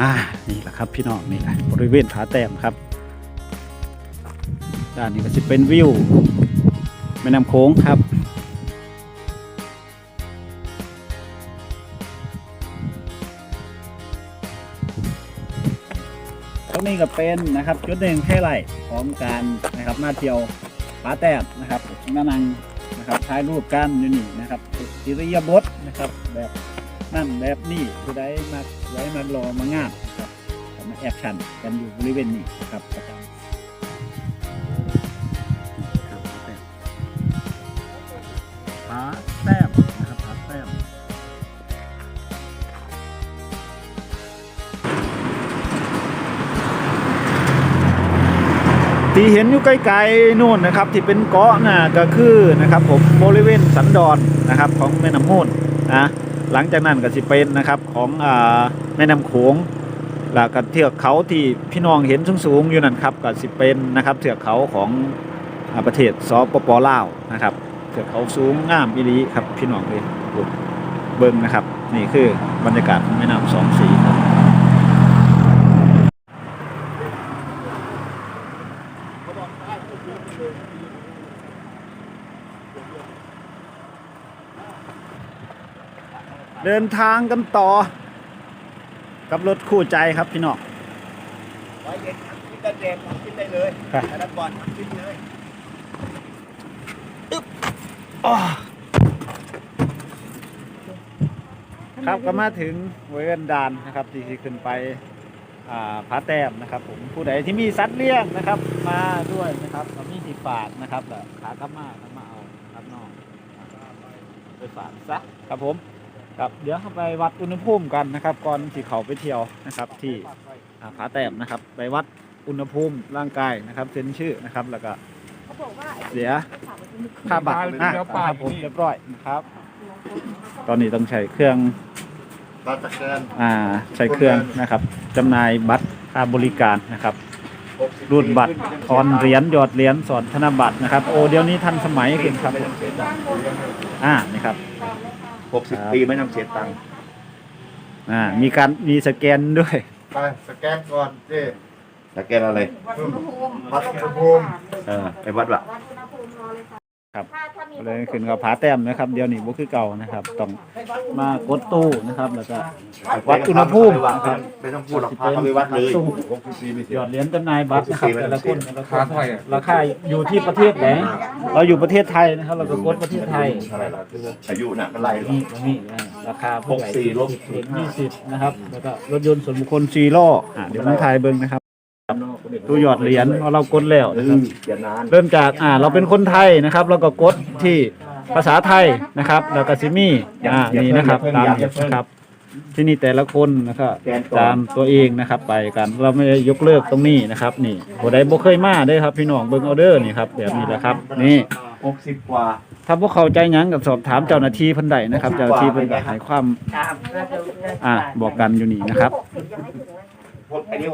อ่านี่แหละครับพี่น้องนี่แหละบริเวณผาแต้มครับด้านนี้ก็จะเป็นวิวแม่น้ำโขงครับตรงนี้ก็เป็นนะครับ จุดหนึ่งให้ไหลของการนะครับมาเที่ยวผาแต้มนะครับมานั่งนะครับถ่ายรูปกันอยู่นี่นะครับอิริยาบถนะครับแบบ นั่นแบบนี่ผู้ใดมาไว้มารอมางานนะครับมาแอบชันกันอยู่บริเวณนี้นะครับประจำผาแต้มนะครับผาแต้มที่เห็นอยู่ไกลๆนู่นนะครับ ที่เป็นเกาะน่ะก็คือนะครับผมบริเวณสันดอนนะครับของแม่น้ำมูลนะ หลังจากนั้นก็สิเป็นนะครับของอแม่น้ำโขงแล้วก็เทือกเขาที่พี่น้องเห็นสูงๆอยู่นั่นครับก็สิเป็นนะครับเทือกเขาของอประเทศสปปลาวนะครับเทือกเขาสูงงามอีหลีครับพี่น้องเลยเบิ่งนะครับ นี่คือบรรยากาศของแม่น้ำสองสีครับ เดินทางกันต่อ กับรถคู่ใจครับพี่น้องร้อยเย็นทำกินได้เด็ทำกินได้เลยครับธนบอลทำกินเลยอ้อครับก็มาถึงเวรนดานนะครับที่สิขึ้นไปอ่าผาแต้มนะครับ ผมผู้ใดที่มีสัตว์เลี้ยงนะครับ มาด้วยนะครับก็มีที่ฝากนะครับแล้วขากลับมาก็มาเอาครับน้องไปฝากซะครับผม ครับเดี๋ยวเข้าไปวัดอุณหภูมิกันนะครับ ก่อนที่เขาไปเที่ยวนะครับ ที่อ่าผาแต้มนะครับ ไปวัดอุณหภูมิร่างกายนะครับเซ็นชื่อนะครับ แล้วก็เขาบอกว่าเสียค่าบัตรอะครับผมเรียบร้อยนะครับ ตอนนี้ต้องใช้เครื่องตอนตะเกียงอ่าใช้เครื่องนะครับจำหน่ายบัตรค่าบริการนะครับรูดบัตรทอนเหรียญหยอดเหรียญสอนธนบัตรนะครับ โอ้เดี๋ยวนี้ทันสมัยขึ้นครับอ่านี่ครับ หกสิบปีไม่ต้องเสียตังค์อ่ามีการมีสแกนด้วย ไปสแกนก่อนเจ้ตะเกียงอะไร วัดอุณหภูมิ วัดอุณหภูมิ เออไปวัดวะ วัดอุณหภูมิรอเลยค่ะ ครับถ้าถ้ามีเลยขึ้นกับผาแต้มนะครับ เดี๋ยวนี้บ่คือเก่านะครับ ต้องมากดตู้นะครับแล้วก็วัดอุณหภูมินะครับไม่ต้องพูดหรอกพาเขาไปวัดเลยตู้หกสิบปีไม่หเสียยอดเหรียญจำหนายบัตรนะครับแต่ละคนแต่ละคนค่าเท่าไหร่อะราคาอยู่ที่ประเทศไหนเราอยู่ประเทศไทยนะครับ เราก็กดประเทศไทยอายุน่ะมันไล่หรอนี่ตรงนี้นะราคาผู้ใหญ่หกสี่ลบสิบยี่สิบนะครับแล้วก็รถยนต์ส่วนบุคคลซีล้ออะเดี๋ยวผมถ่ายเบิ้งนะครับ ตู้หยอดเหรียญเพราะเรากดแล้วเอนะครับอเสียนานเริ่มจากอ่าเราเป็นคนไทยนะครับ เราก็กดที่ภาษาไทยนะครับแล้วก็ซิมี่อ่านี่นะครับตามนะครับ ที่นี่แต่ละคนนะครับตามตัวเองนะครับ ไปกันเราไม่ได้ยกเลิกตรงนี้นะครับ นี่ผู้ใดบ่เคยมาเด้อครับ พี่น้องเบิ่งเอาเด้อนี่ครับแบบนี้แหละครับ นี่หกสิบกว่าถ้าพวกเข้าใจหยังกับสอบถามเจ้าหน้าที่เพิ่นได้นะครับ เจ้าหน้าที่เพิ่นก็ให้ความอ่าบอกกันอยู่นี่นะครับหกสิบยังไม่ถึงเลยหกอันนี้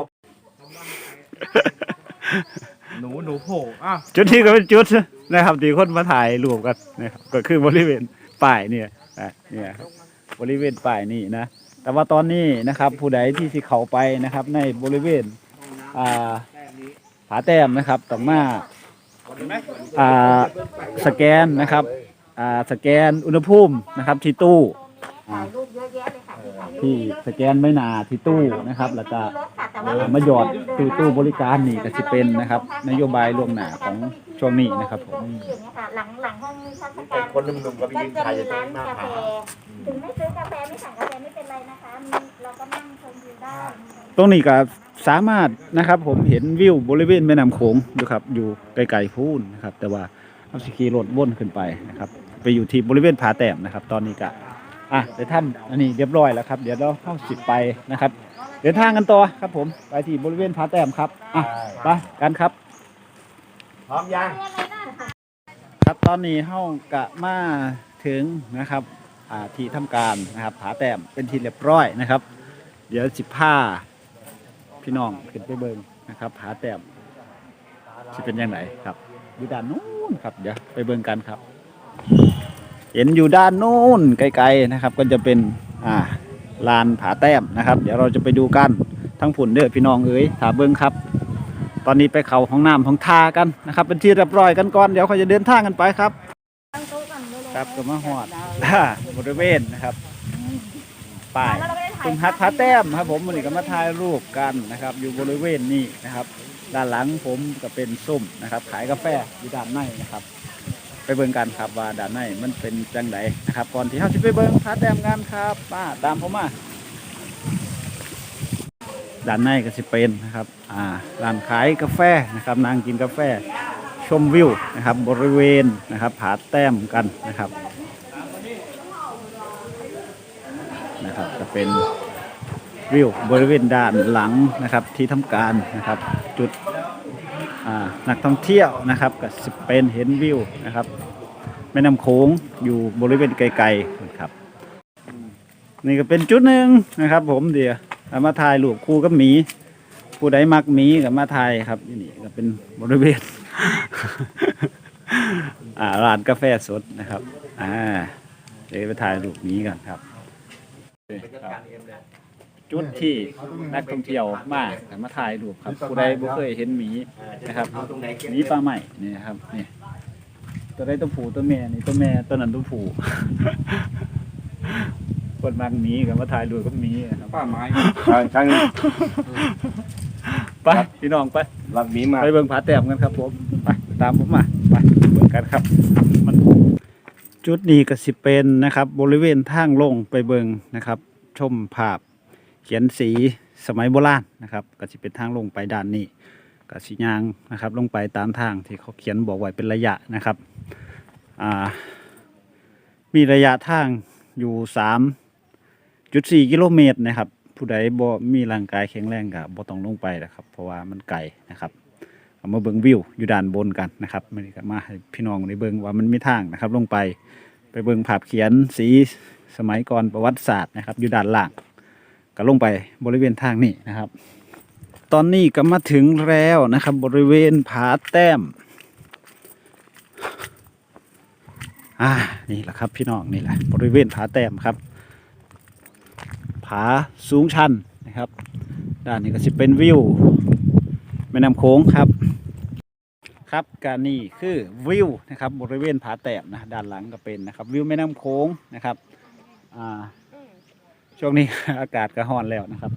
หนูหนูโผล่อะจุดที่ก็เป็นจุดนะครับที่คนมาถ่ายรูปกันนะครับก็คือบริเวณป้ายเนี่ยอะเนี่ยครับบริเวณป้ายนี่นะแต่ว่าตอนนี้นะครับ ผู้ใดที่สิเข้าไปนะครับ ในบริเวณอ่าผาแต้มนะครับต้องมาอ่าสแกนนะครับอ่าสแกนอุณหภูมินะครับ ที่ตู้อ่าที่สแกนใบหนาที่ตู้นะครับ แล้วก็รถค่ะ มาหยอดตู้ตู้บริการนี่ก็จะเป็นนะครับ นโยบายล่วงหน้าของช่วงนี้นะครับผมที่อย่างเงี้ยค่ะหลังหลังห้องนิทรรศแต่การคนหนุ่มๆก็ไปก็ยืนจะถ่ายอมียู่ตรร้างนหน้ากาแฟผาถึงไม่ซื้อกาแฟไม่สั่งกาแฟไม่เป็นไรนะคะมีเราก็นั่งชมวิวได้ตรงนี้ก็สามารถนะครับ ผมเห็นวิวบริเวณแม่น้ำโขงดูครับ อยู่ไกลๆพูนนะครับ แต่ว่าเอาสกีรถวนขึ้นไปนะครับ ไปอยู่ที่บริเวณผาแต้มนะครับ ตอนนี้ก็อะเดี๋ยวท่านอันนี้เรียบร้อยแล้วครับ เดี๋ยวเราเข้าสิบไปนะครับ เดินทางกันต่อครับผมไปที่บริเวณผาแต้มครับอะไปกันครับ พร้อมยังครับตอนนี้เฮากะมาถึงนะครับอ่าที่ทำการนะครับผาแต้มเป็นที่เรียบร้อยนะครับ เดี๋ยวสิผ้าพี่น้องขึ้นไปเบิงนะครับผาแต้มจะเป็นยังไงครับอยู่ด้านนู้นครับเดี๋ยวไปเบิงกันครับ เห็นอยู่ด้านนู้นไกลๆนะครับ ก็จะเป็นอ่า ลานผาแต้มนะครับ เดี๋ยวเราจะไปดูกันทั้งผุนเด้อพี่น้องเอ๋ยถาเบิ่งครับ ตอนนี้ไปเขาห้องน้ำห้องทากันนะครับ เป็นที่เรียบร้อยกันก่อนเดี๋ยวเขาจะเดินทางกันไปครับ ครับก็มาหอดบริเวณนะครับป้ายแล้วเราก็ได้ถ่ายคุณฮัทพาแต้มครับ ผมวันนี้ก็มาถ่ายรูปกันนะครับ อยู่บริเวณนี้นะครับ ด้านหลังผมก็เป็นส้มนะครับ ขายกาแฟอยู่ด้านในนะครับ ไปเบิ่งกันครับว่าด้านในมันเป็นจังไดนะครับก่อนที่เราจะไปเบิ่งพาแต้มกันครับป้าตามผมมาด้านในก็จะเป็นนะครับอ่าร้านขายกาแฟนะครับนั่งกินกาแฟชมวิวนะครับบริเวณนะครับผาแต้มกันนะครับนะครับจะเป็นวิวบริเวณด้านหลังนะครับที่ทำการนะครับจุด นักท่องเที่ยวนะครับก็สเปนเห็นวิวนะครับแม่น้ำโขงอยู่บริเวณไกลๆนะครับ นี่ก็เป็นจุดหนึ่งนะครับ ผมเดี๋ยวมาถ่ายรูปคู่กับหมี ผู้ใดมักหมีกับมาถ่ายครับนี่ก็เป็นบริเวณร้านกาแฟสดนะครับอ่าเดี๋ยวไปถ่ายรูปหมีกันครับ จุดที่นักท่องเที่ยวมาแต่มาถ่ายรูปครับผู้ใดบ่เคยเห็นหมีนะครับเอาตรงไหนเก็บหมีปลาใหม่นี่ครับนี่ตัวใดตัวผู้ตัวแม่นี่ตัวแม่ตัวนั้นตัวผู้คนมักหมีกับมาถ่ายรูปกับหมีนะครับป้าไม้ทางทางไปพี่น้องไปรับหมีมาไปเบิ่งผาแต้มกันครับผมไปตามผมมาไปเบิ่งกันครับมันจุดนี้ก็สิเป็นนะครับ บริเวณทางลงไปเบิ่งนะครับ ชมภาพ เขียนสีสมัยโบราณนะครับก็จะเป็นทางลงไปด้านนี้ก็สียางนะครับ ลงไปตามทางที่เขาเขียนบอกไว้เป็นระยะนะครับมีระยะทางอยู่สามจุดสี่กิโลเมตรนะครับ ผู้ใดบ่มีร่างกายแข็งแรงก็บ่ต้องลงไปนะครับ เพราะว่ามันไกลนะครับเอามาเบิ่งวิวอยู่ด้านบนกันนะครับมันก็มาให้พี่น้องได้เบิ่งว่ามันมีทางนะครับ ลงไปไปเบิ่งภาพเขียนสีสมัยก่อนประวัติศาสตร์นะครับ อยู่ด้านล่าง ก็ลงไปบริเวณทางนี้นะครับ ตอนนี้ก็มาถึงแล้วนะครับ บริเวณผาแต้ม อ่า นี่แหละครับพี่น้องนี่แหละ บริเวณผาแต้มครับ ผาสูงชันนะครับ ด้านนี้ก็จะเป็นวิวแม่น้ำโขงครับ ครับการนี่คือวิวนะครับ บริเวณผาแต้มนะ ด้านหลังก็เป็นนะครับ วิวแม่น้ำโขงนะครับ อ่า ช่วงนี้อากาศก็ร้อนแล้วนะครับ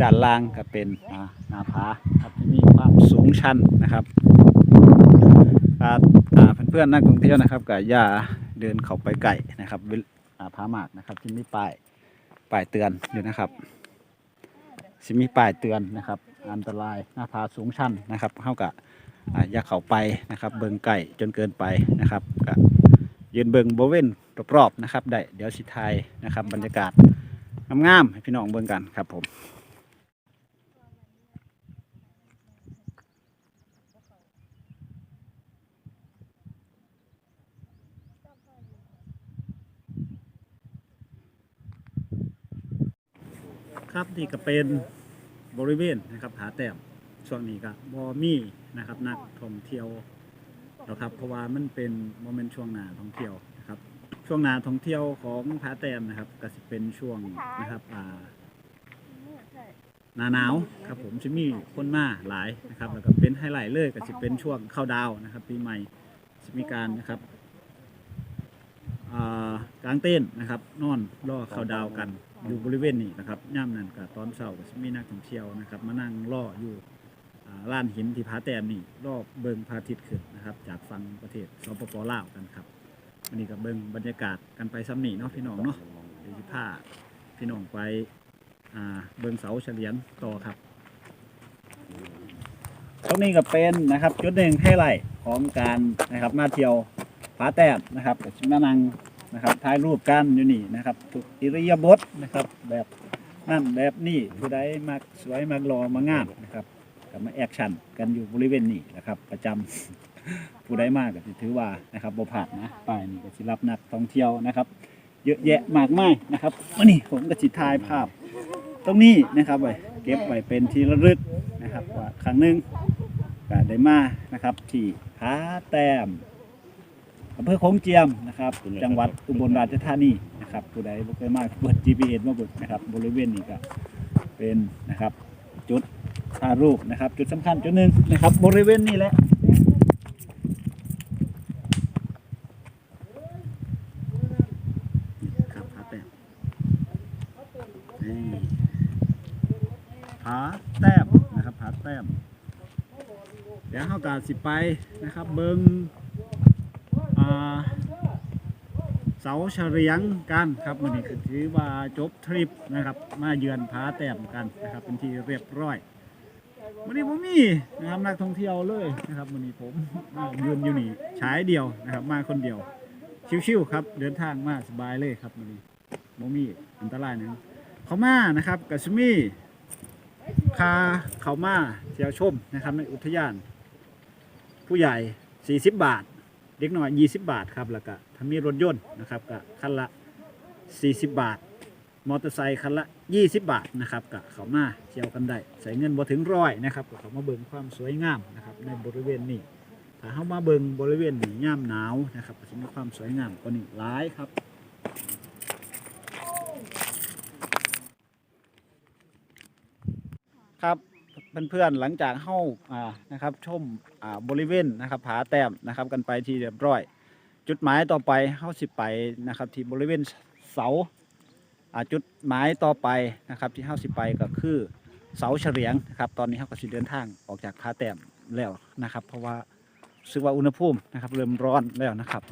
ด้านล่างก็เป็นหน้าผาครับที่มีความสูงชันนะครับอาเพื่อนๆนักท่องเที่ยวนะครับก็อย่าเดินเข้าไปใกล้นะครับเวลอ่าผาหมากนะครับที่มีป้ายป้ายเตือนอยู่นะครับสิมีป้ายเตือนนะครับ อันตรายหน้าผาสูงชันนะครับเท่ากับอย่าเข้าไปนะครับ เบิงไก่จนเกินไปนะครับก็ยืนเบิงบริเวณรอบๆนะครับได้เดี๋ยวสิทายนะครับบรรยากาศ งามๆให้พี่น้องเบิ่งกันครับผมครับนี่ก็เป็นบริเวณนะครับผาแต้มช่วงนี้ก็บอมี่นะครับนักท่องเที่ยวนะครับเพราะว่ามันเป็นโมเมนต์ช่วงหนาท่องเที่ยวนะครับ ช่วงหนาท่องเที่ยวของผาแต้มนะครับก็จะเป็นช่วงนะครับอ่าหนาหนาวครับผมจะมีคนมาหลายนะครับแล้วก็เป็นไฮไลท์เลยก็จะเป็นช่วงเข้าดาวน์นะครับ ปีใหม่จะมีการนะครับอ่ากลางเต้นท์นะครับ นอนรอเข้าดาวน์กันอยู่บริเวณนี้นะครับย่ามนั้นกับตอนเช้าก็จะมีนักท่องเที่ยวนะครับ มานั่งรออยู่อ่าลานหินที่ผาแต้มนี่รอบเบิงพระอาทิตย์ขึ้นนะครับ จากฝั่งประเทศสปปลาวกันครับ วันนี้ก็เบิงบรรยากาศกันไปซ้ำหนีเนาะพี่น้องเนาะเดี๋ยวจะพาพี่น้องไปเบิงเสาเฉลียงต่อครับตรงนี้ก็เป็นนะครับ จุดหนึ่งให้ไลท์ของการนะครับมาเที่ยวผาแต้มนะครับชิมานังนะครับถ่ายรูปกันอยู่นี่นะครับทุกอิริยาบถนะครับแบบนั่นแบบนี้ผู้ใดมักสวยมักรอมางามนะครับก็มาแอคชั่นกันอยู่บริเวณนี้นะครับ ประจำ ผู้ใดมากก็สิถือว่านะครับบ่ผ่านนะป้ายนี้ก็สิรับนักท่องเที่ยวนะครับ เยอะแยะมากมายนะครับวันนี้ผมก็สิถ่ายภาพ ตรงนี้นะครับไว้เก็บไว้เป็นที่ระลึกนะครับว่าครั้งหนึ่งก็ได้มานะครับที่ผาแต้มอำเภอโขงเจียมนะครับ จังหวัดอุบลราชธานีนะครับผู้ใดบ่เคยมาเปิด GPS มาเบิกนะครับ บริเวณนี้ก็เป็นนะครับ จุดถ่ายรูปนะครับ จุดสำคัญจุดหนึ่งนะครับ บริเวณนี้แหละครับผาแต้มนี่ ผาแต้มนะครับผาแต้มเดี๋ยวเขากาสิไปนะครับเบิงเสาเฉลียงกันครับมันนี้คือถือว่าจบทริปนะครับมาเยือนผาแต้มกันนะครับเป็นที่เรียบร้อยวันนี้ผมมีนะครับนักท่องเที่ยวเลยนะครับวันนี้ผมมายืนอยู่นี่ฉายเดียวนะครับ มาคนเดียว ชิวๆครับเดินทางมาสบายเลยครับวันนี้ผมมีอันตรายนึงเขามานะครับกัสมี่ พาเขามาเที่ยวชมนะครับ ในอุทยาน ผู้ใหญ่ 40 บาท เด็กน้อย 20 บาทครับแล้วก็ถ้ามีรถยนต์นะครับก็คันละ 40 บาท มอเตอร์ไซค์คันละ 20 บาทนะครับก็เขามาเที่ยวกันได้ใส่เงินบ่ถึงร้อยนะครับก็เขามาเบิ่งความสวยงามนะครับในบริเวณนี้ถ้าเข้ามาเบิ่งบริเวณนี้ย่ามหนาวนะครับก็จะมีความสวยงามกว่านี้หลายครับ ครับเพื่อนๆหลังจากเข้าอ่านะครับชมอ่าบริเวณนะครับผาแต้มนะครับกันไปที่เรียบร้อย จุดหมายต่อไปเข้าสิไปนะครับที่บริเวณเสาอ่าจุดหมายต่อไปนะครับที่เข้าสิไปก็คือเสาเฉลียงนะครับตอนนี้เขาก็สิเดินทางออกจากผาแต้มแล้วนะครับ เพราะว่ารู้สึกว่าอุณหภูมินะครับ เริ่มร้อนแล้วนะครับ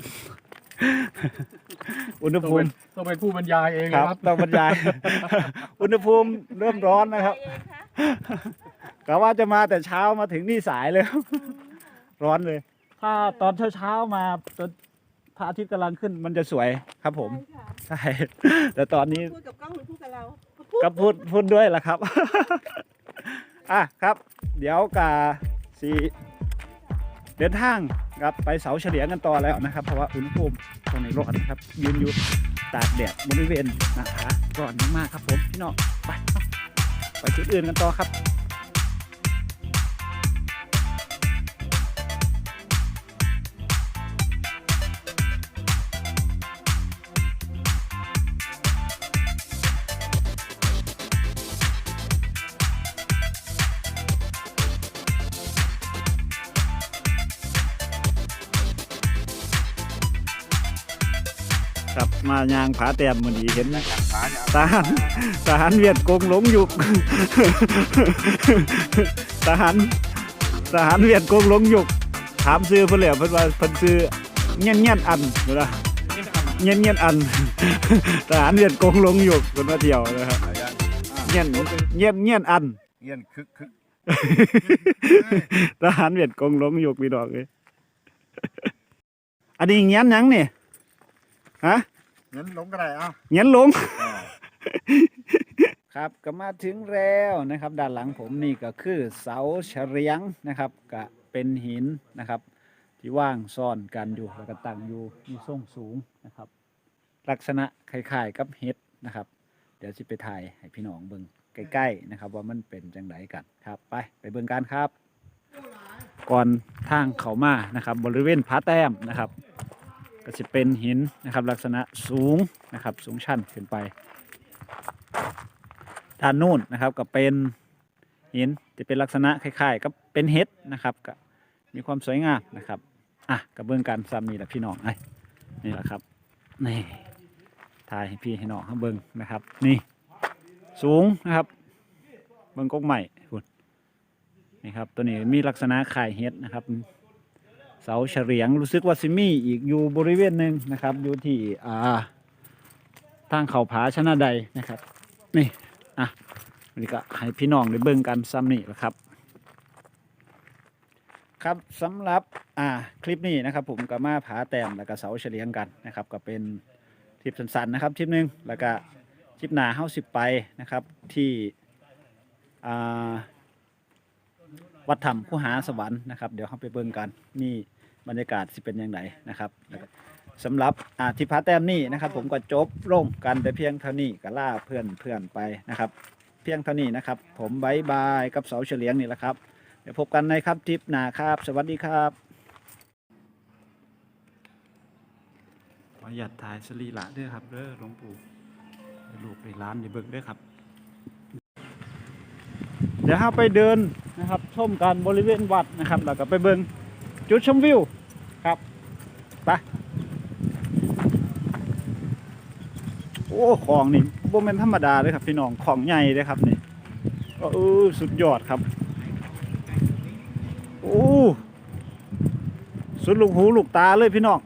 อุณหต้องภูเป็มินต้องเป็นผู้บรรยายเองคนะรับครับ ต้องบรรยาย อุณหภูมิเริ่มร้อนนะครับเองคะ กะว่าจะมาแต่เช้ามาถึงนี่สายเลย ร้อนเลย ถ้าตอนเช้าๆมาจนพระอาทิตย์กำลังขึ้นมันจะสวยครับผม ใช่ค่ะใช่ แต่ตอนนี้ พูดกับกล้องหรือพูดกับเราก็พูดพูดด้วยล่ะครับ อะครับ เดี๋ยวกาสีเดินทางครับไปเสาเฉลียงกันต่อแล้วนะครับ เพราะว่าอุณหภูมิตรงนี้ร้อนนะครับ ยืนอยู่ตากแดดบริเวณนะคะร้อนมากๆครับผมพี่น้องไป ไปจุดอื่นกันต่อครับ ครับมายางผาแต้มมันดีเห็นไหมทหารทหารเวียดกงหลงยุกทหารทหารเวียดกงหลงยุกถามซื้อเพิ่นแล้วเพิ่นว่าเพิ่นซื้อเงี้ยนเงี้ยนอันเวลาเงี้ยนเงี้ยนอันทหารเวียดกงหลงยุกเพิ่นมาเที่ยวนะครับเงี้ยนเงี้ยนเงี้ยนอันเงียนคึกคึกทหารเวียดกงหลงยุกพี่ดอกเลยอันนี้เงี้ยนหยังนี่ ฮะเงี้ยนหลงก็ได้อะเงี้ยนหลง ครับก็มาถึงแล้วนะครับ ด้านหลังผมนี่ก็คือเสาเฉลียงนะครับก็เป็นหินนะครับ ที่ว่างซ่อนกันอยู่แล้วก็ตั้งอยู่มีทรงสูงนะครับ ลักษณะคล้ายๆกับเห็ดนะครับ เดี๋ยวสิไปถ่ายให้พี่น้องเบิ่งใกล้ๆนะครับ ว่ามันเป็นจังไดกันครับ ไปไปเบิ่งกันครับ ก่อนทางเขามานะครับ บริเวณผาแต้มนะครับ ก็จะเป็นหินนะครับลักษณะสูงนะครับสูงชันขึ้นไปด้านนู้นนะครับก็เป็นหินที่เป็นลักษณะคล้ายๆกับเป็นเห็ดนะครับก็มีความสวยงามนะครับอะกับเบื้องการซ้ำนี่แหละพี่น้องไอ้นี่แหละครับนี่ถ่ายให้พี่ให้น้องเขาเบิ้งนะครับ นี่สูงนะครับ เบิ้งกกใหม่คุณนี่ครับตัวนี้มีลักษณะคล้ายเห็ดนะครับ เสาเฉลียงรู้สึกว่าซิมี่อีกอยู่บริเวณหนึ่งนะครับ อยู่ที่อ่าทางเขาผาชนะใดนะครับ นี่อะวันนี้ก็ให้พี่น้องได้เบิ่งกันซ้ำนี่แหละครับ ครับสำหรับอ่าคลิปนี้นะครับ ผมก็มาผาแต้มแล้วก็เสาเฉลียงกันนะครับ ก็เป็นทริปสั้นๆนะครับทริปหนึ่งแล้วก็ทริปหนาเฮาสิบไปนะครับที่อ่า วัดถ้ำคูหาสวรรค์นะครับเดี๋ยวเข้าไปเบิ่งกันนี่บรรยากาศสิเป็นอย่างไรนะครับแล้วก็สำหรับอาทิพาแต้มนี่นะครับ ผมก็จบลงกันแต่เพียงเท่านี้ก็ล่าเพื่อนเพื่อนไปนะครับ เพียงเท่านี้นะครับ ผมบายบายกับเสาเฉลียงนี่แหละครับ เดี๋ยวพบกันในครับทริปหน้าครับ สวัสดีครับขอหยัดถ่ายสรีละด้วยครับเด้อหลวงปู่ให้ลูกไปร้านในเบิ่งด้วยครับยดี๋ยวเราไปเดิน นะครับชมการบริเวณวัดนะครับแล้วก็ไปเบิ่งจุดชมวิวครับไปโอ้ของนี่บ่แม่นธรรมดาเลยครับพี่น้องของใหญ่เลยครับนี่เออสุดยอดครับโอ้สุดลูกหูลูกตาเลยพี่น้อง